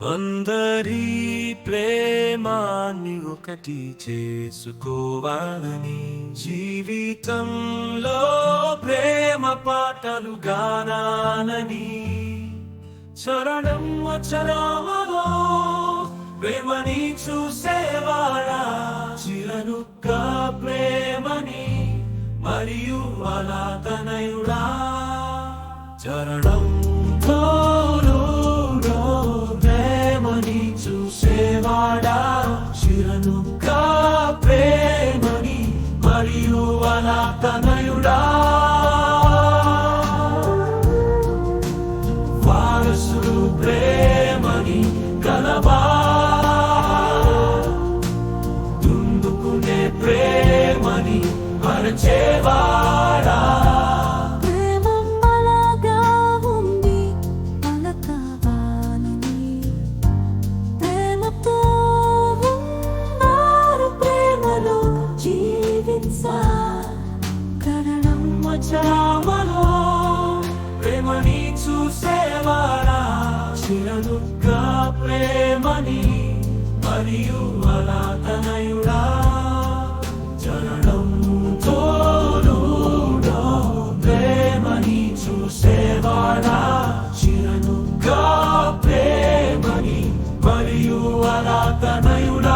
అందరి ప్రేమాన్ని ఒకటి చేసుకోవాలని జీవితంలో ప్రేమ పాటలు గానాలని చరణం చరామలో ప్రేమని చూసేవాడా? చిరనుక్క ప్రేమని మరియు అలా తనయుడా చరణం ప్రేమని చూసేవాడా చిరనుక్క ప్రేమని మరియు అలా తనయుడా వారసుడు ప్రేమని కరణం మచామలో ప్రేమని చూసేవాడా? చిరనుక్క ప్రేమని మరియు అలా తనయుడా చరణం తోడులో ప్రేమని చూసేవాడా? చిరనుక్క ప్రేమని మరియు అలా తనయుడా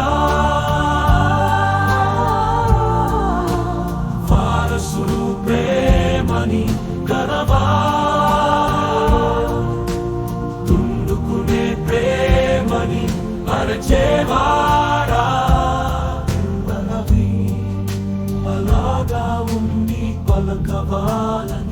కని కలవా ప్రేమని అరచేవాడా. అలాగా ఉండి పలకవాలని